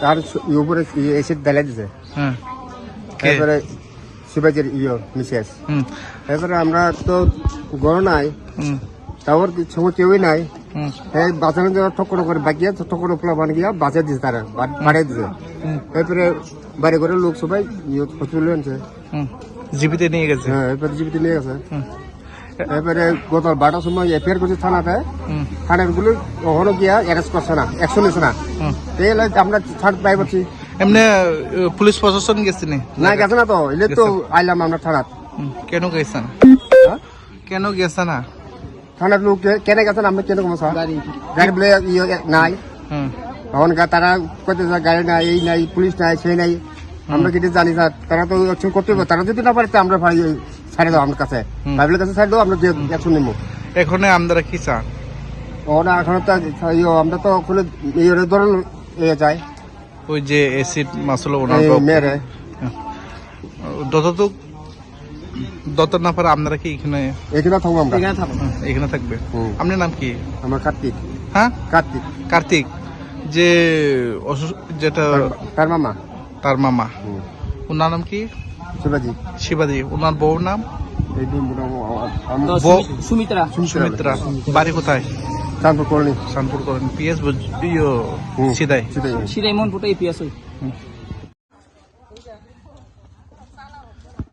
তার ইয়ে উপরে এসিড ঢেলে দিছে। হুম। কে? তারপরে শিবাজির ইয়ে মিসেস। তারপরে আমরা তো গড় নাই। তারপর সঙ্গে কেউই নাই। এই বাঁচানোর জন্য ঠক্কর করে বাকিয়া ঠক্কর প্লাবান গিয়া বাঁচা দিছে তারা বাড়িয়ে দিছে। হুম। তারপরে বাড়ি করে লোক সবাই ইয়ে হসপিটালে আনছে। জীবিতে নিয়ে গেছে। হ্যাঁ এরপরে জীবিত নিয়ে গেছে। হুম এরপরে গত বারোটার সময় এফআইআর করছে থানাতে। থানারগুলো কখনো গিয়া অ্যারেস্ট করছে না অ্যাকশন নিচ্ছে না। এই আমরা ছাড় পাই পাচ্ছি এমনি পুলিশ প্রশাসন গেছিনি না? গেছে না তো এলে তো আইলাম আমরা থানাত। কেন গেছে না? হ্যাঁ? কেন গেছে না? থানার লোক কে- কেন গেছে না আমরা কেন কমা গাড়ি। গাড়ি বলে ইয়ে নাই। হুম। তখন তারা কইতে গাড়ি নাই এই নাই পুলিশ নাই সেই নাই। আমরা কিছু জানি না তারা তো করতে হবে তারা যদি না পারে তো আমরা ভাই ছাড়ে দাও আমার কাছে। হুম। ভাইবেলের কাছে ছাড়ে দাও আমরা যে অ্যাকশন নেব এখন আমরা কি চান? ওরা এখন তো আমরা তো ওখানে ইয়ে ধরুন ইয়ে যায়। ওই যে এসিড মাসুল ওনার। মেয়েরে যতটুক যত না পারে আপনারা কি এখানে? এখানে থাকব আমরা। হুম, এখানে থাকবে। আপনার নাম কি? আমার কার্তিক। হ্যাঁ? কার্তিক। কার্তিক। যে অসুস্থ যেটা তার মামা। তার মামা। ওনার নাম কি? শিবাজি। শিবাজি ওনার বউর নাম? সুমিত্রা। সুমিত্রা বাড়ি কোথায়? চাঁদপুর করেন শানপুর করেন পিএস সিদাই। সিদাই। সিদাই মন ফুটাই পিয়াস